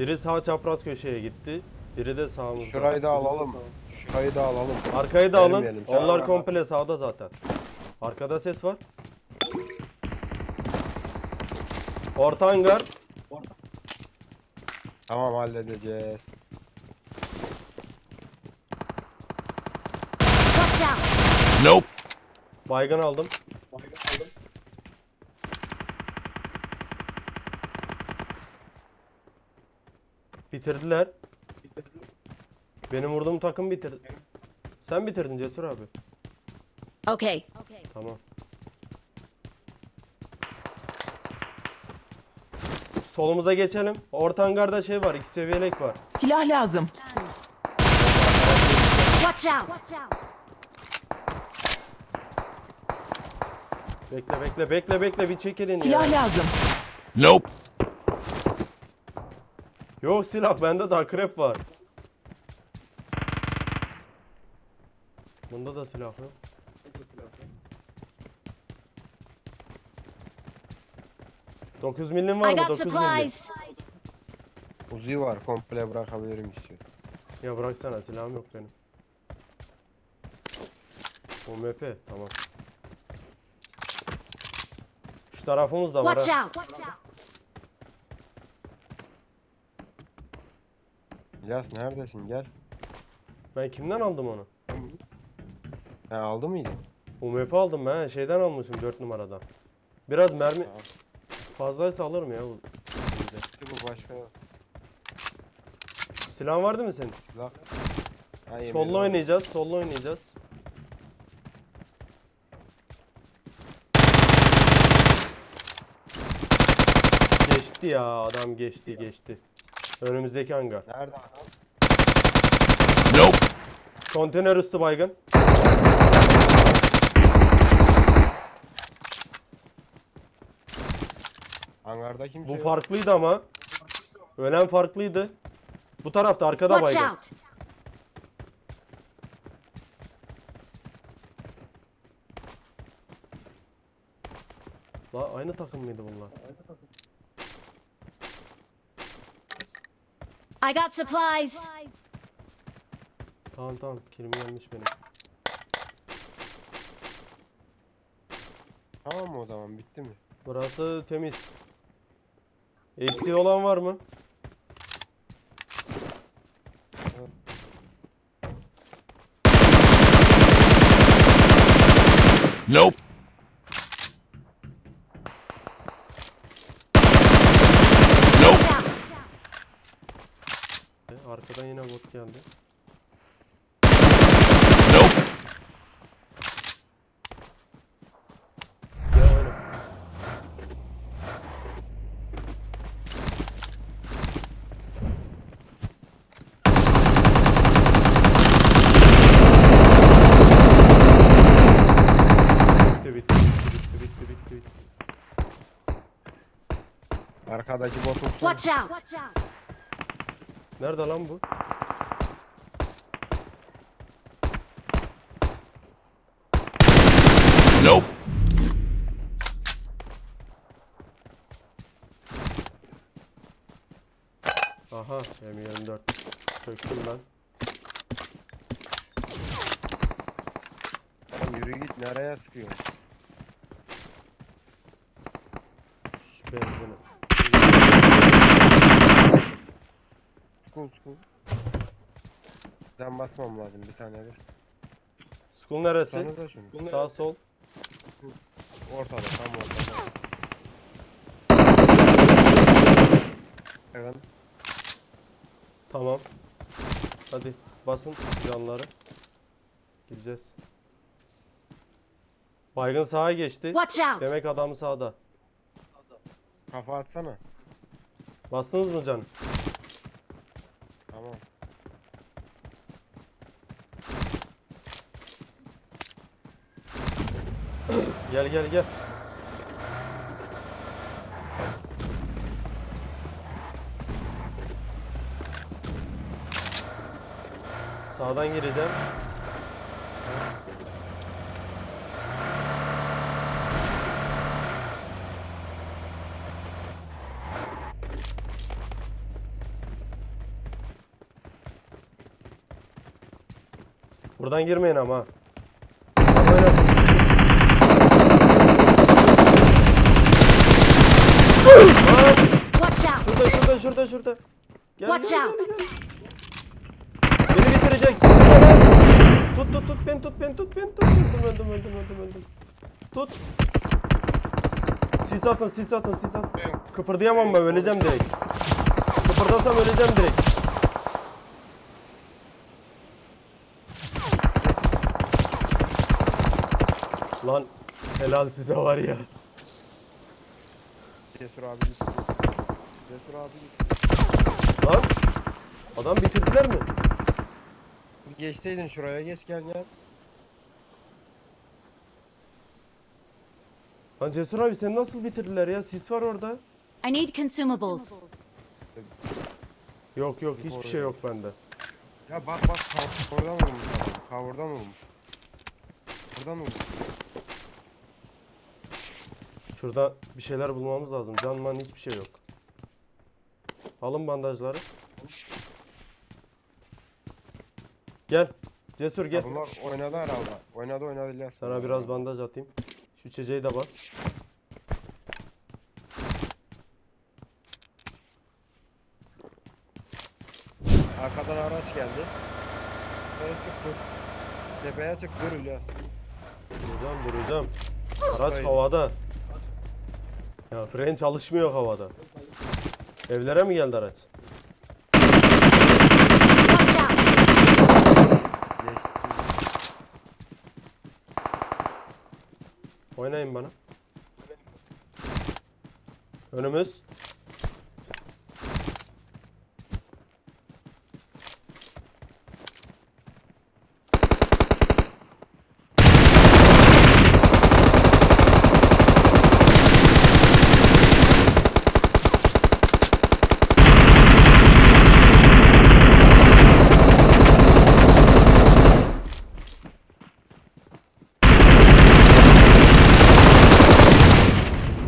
Biri sağ çapraz köşeye gitti. Biri de sağımızda. Şurayı da alalım. Şurayı da alalım. Arkayı da alın. Vermeyelim. Onlar komple sağda zaten. Arkada ses var. Orta hangar. Tamam halledeceğiz. Watch out! Baygın aldım. Bitirdiler. Benim vurduğum takım bitirdi. Sen bitirdin Cesur abi. Okay. Tamam. Solumuza geçelim. Orta hangarda şey var. iki seviyelek var. Silah lazım. Watch out! Bekle bekle bekle bekle bir çekilin Silah ya. lazım. Nope. Yok silah bende de akrep var. Bunda da silah yok. Dokuz milim var I mı? got Dokuz milim. supplies. Uzi var komple bırakabilirim istiyor. Ya bıraksana silahım yok benim. OMP tamam. Şu tarafımız da var Watch ha. out! İlyas neredesin gel. Ben kimden aldım onu? Ha aldı mıydın? UMP aldım ben. Şeyden almışım 4 numaradan. Biraz mermi Tamam. fazlaysa alırım ya. bu- İşte bu başka Silahın vardı mı senin? silah. Ha, yemin Sollu ederim. oynayacağız. Sollu oynayacağız. Geçti ya adam geçti geçti. Önümüzdeki hangar. Nerede adam? Konteyner üstü baygın. Hangarda kimse Bu yok. farklıydı ama. Ölen farklıydı. Bu tarafta arkada Watch baygın. out! La aynı takım mıydı bunlar? I got supplies. Tamam tamam kilim gelmiş benim. Tamam mı o zaman bitti mi? Burası temiz. Eksiği olan var mı? Nope. Nope. Arkadan yine bot geldi. Nope. Ya oyna. Bitti bitti bitti bitti bitti bitti. Botun sonu. Watch out! Nerede lan bu? Nope. Aha M24. Söktüm ben. Lan yürü git nereye sıkıyorsun? Şu benzini. Skul skul. Ben basmam lazım bir saniye dur. School neresi? Şunu. Sağ sol. Ortada tam ortada. Evet. Tamam. Hadi basın canları. Gideceğiz. Baygın sağa geçti. Watch out! Demek adamı sağda. Kafa atsana. Bastınız mı can? Tamam. Gel gel gel. Sağdan gireceğim. Buradan girmeyin ama. Abi öyle- Lan! Watch out! Şurada şurada şurada şurada. Gel, Watch out! Beni bitirecek. Tut tut tut beni tut beni tut beni tut. Öldüm öldüm öldüm öldüm öldüm. Tut. Sis atın sis atın sis atın. Kıpırdayamam ben öleceğim direkt. Kıpırdasam öleceğim direkt. Lan helal size var ya. Cesur abi gitti. Cesur abi gitti. Lan adam bitirdiler mi? Geçseydin şuraya geç gel gel. Lan Cesur abi seni nasıl bitirdiler ya? Sis var orada. I need consumables. Yok yok hiçbir şey yok bende. Ya bak bak kav- oradan vurmuş. Kavurdan vurmuş. Buradan vurmuş. Şurada bir şeyler bulmamız lazım. Canman hiçbir şey yok. Alın bandajları. Gel. Cesur gel. Bunlar oynadı herhalde. Oynadı oynadı. Sana biraz bandaj atayım. Şu içeceği de bas. Arkadan araç geldi. Tepeye çık dur. Tepeye çık dur İlyas. Vuracağım vuracağım. Araç havada. Ya fren çalışmıyor havada. Evlere mi geldi araç? Oynayın bana. Önümüz.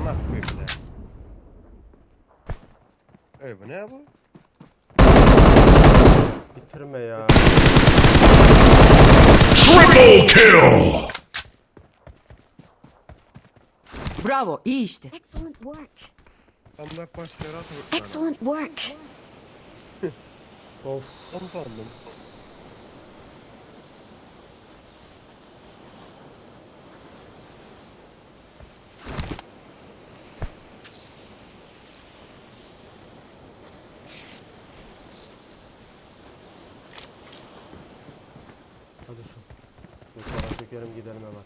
Bunlar böyle. Ey bu ne bu? Bitirme ya. Triple kill! Bravo, iyi işte. Excellent work. Atıyor. Excellent work. Of. Sandım. Hadi şu. Çekerim gidelim hemen.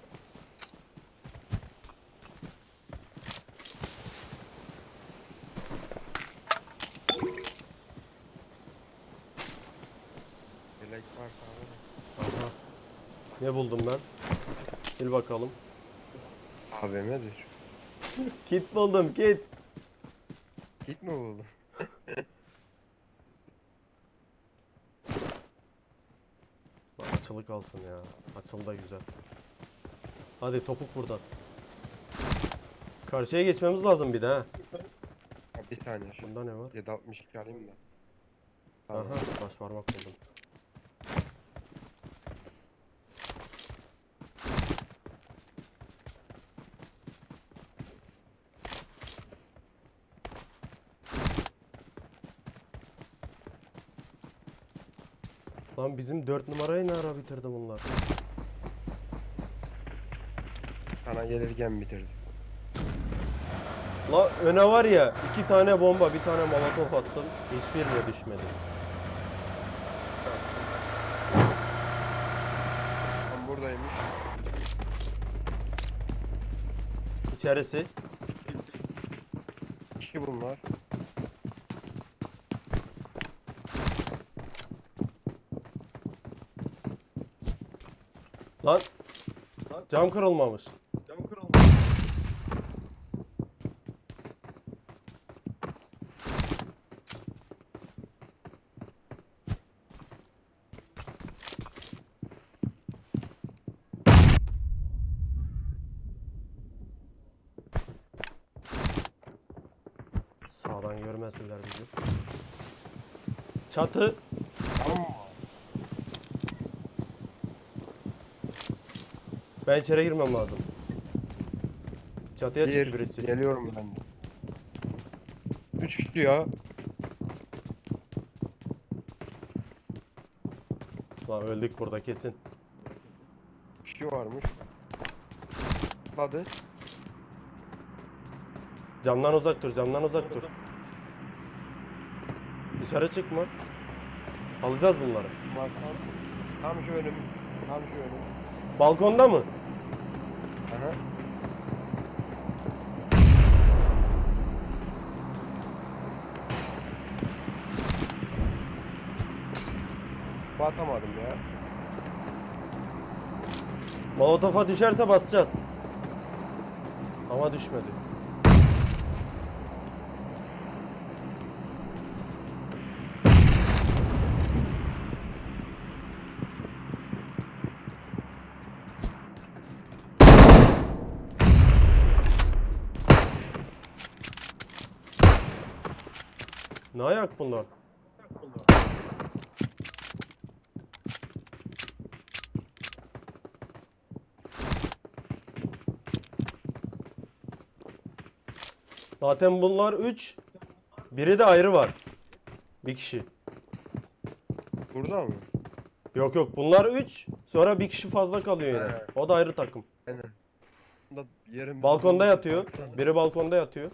Yelek var abi. Aha. Ne buldum ben? Bil bakalım. AVM'dir. Kit buldum kit. Git mi buldun? Bak, Açılı kalsın ya. Açılı da güzel. Hadi topuk burada. Karşıya geçmemiz lazım bir de ha. Bir saniye. Bunda ne var? 762 alayım da. Aha baş parmak buldum. Lan bizim 4 numarayı ne ara bitirdi bunlar? Sana gelirken bitirdim. La öne var ya iki tane bomba bir tane molotof attım. Hiçbirine düşmedi. Tam buradaymış. İçerisi. İki bunlar. Lan cam kırılmamış. Sağdan görmesinler bizi. Çatı. Tamam mı? Ben içeri girmem lazım. Çatıya çıktı Gir. birisi. Geliyorum ben de. 3 kişi ya. Lan öldük burada kesin. Kişi varmış. Hadi. Camdan uzak dur, camdan uzak dur. Dışarı çıkma. Alacağız bunları. Bak tam, tam şu önüm. Tam şu önüm. Balkonda mı? Aha. Batamadım ya. Molotof'a düşerse basacağız. Ama düşmedi. Ne ayak bunlar? Zaten bunlar 3. Biri de ayrı var. Bir kişi. Burada mı? Yok yok bunlar 3. Sonra bir kişi fazla kalıyor yine. He. O da ayrı takım. Aynen. Bunda yerim Balkonda yatıyor. Biri balkonda yatıyor.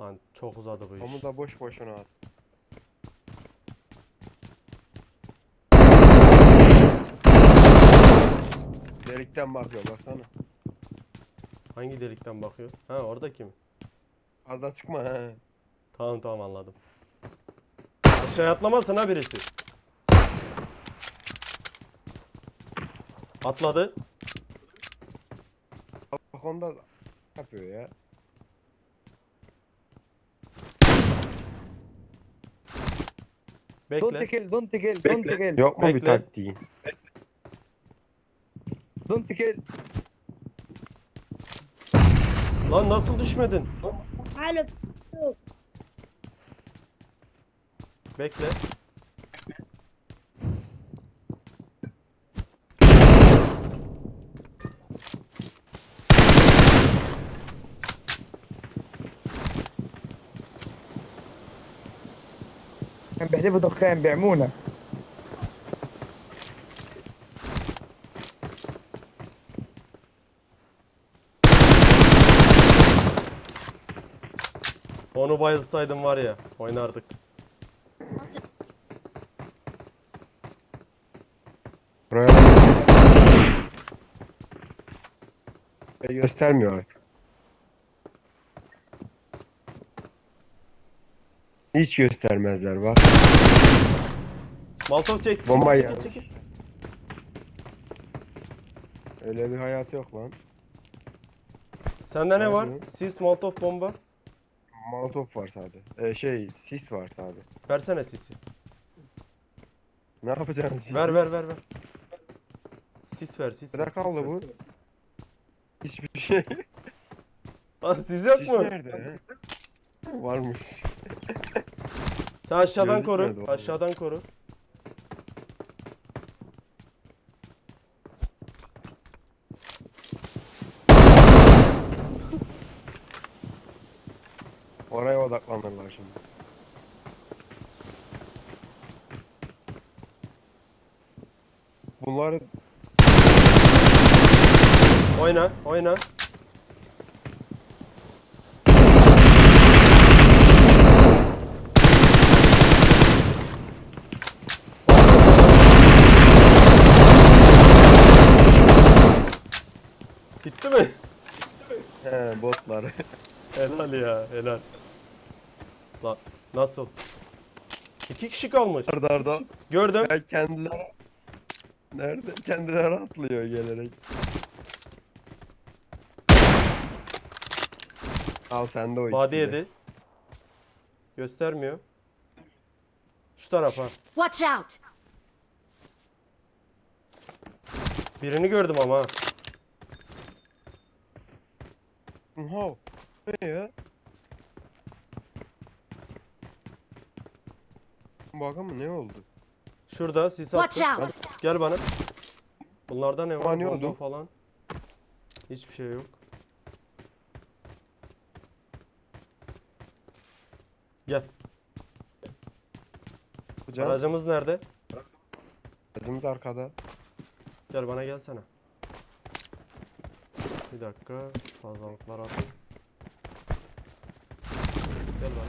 Lan çok uzadı bu iş. Onu da boş boşuna at. Delikten bakıyor baksana. Hangi delikten bakıyor? Ha oradaki mi? Arda çıkma he. Tamam tamam anladım. Aşağı atlamasın ha birisi. Atladı. Balkonda yapıyor ya. Don't Bekle. kill, don't kill, don't kill, Yok mu bir Bekle. taktiğin? don't kill. Lan nasıl düşmedin? Alo. Bekle. بيحذفوا دخان بيعمونا Onu bayılsaydım var ya oynardık. Buraya E, göstermiyor artık. Hiç göstermezler bak. Maltov çek. Bomba ya. çekil. Öyle bir hayat yok lan. Sende ne var? Sis, Molotov, bomba. Molotof var sadece. Ee, şey sis var sadece. Versene sisi. Ne yapacaksın sis? Ver ver ver ver. Sis ver sis. ver, Bırak sis kaldı ver. bu. Hiçbir şey. Lan sis yok Sis mu? nerede? Varmış. Sen aşağıdan koru. vallahi. Aşağıdan koru. Oraya odaklanırlar şimdi. Bunları Oyna, oyna. Gitti mi? he, botlar. Helal ya, helal. Lan nasıl? İki kişi kalmış. Arda arda. Gördüm. Ya kendileri Nerede? Kendileri atlıyor gelerek. Al sen de o Body ikisi de. yedi. Göstermiyor. Şu tarafa. Watch out! Birini gördüm ama. ha. Oha. Ne ya? Bakın mı ne oldu? Şurada sis Watch attım. out! Gel bana. Bunlarda ne var? Kullanıyordu. Bomba falan. Hiçbir şey yok. Gel. Hocam Aracımız nerede? aracımız arkada. Gel bana gelsene. Bir dakika. Fazlalıklar atayım. Gel bana.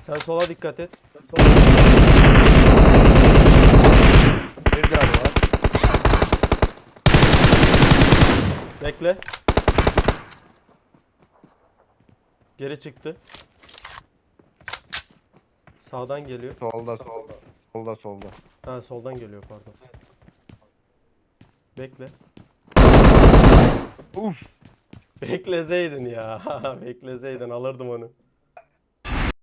Sen sola dikkat et. Bir tane var. Bekle. Geri çıktı. Sağdan geliyor. Solda solda. Solda solda. Ha soldan geliyor pardon. Bekle. Uf. Bekleseydin ya. Bekleseydin alırdım onu.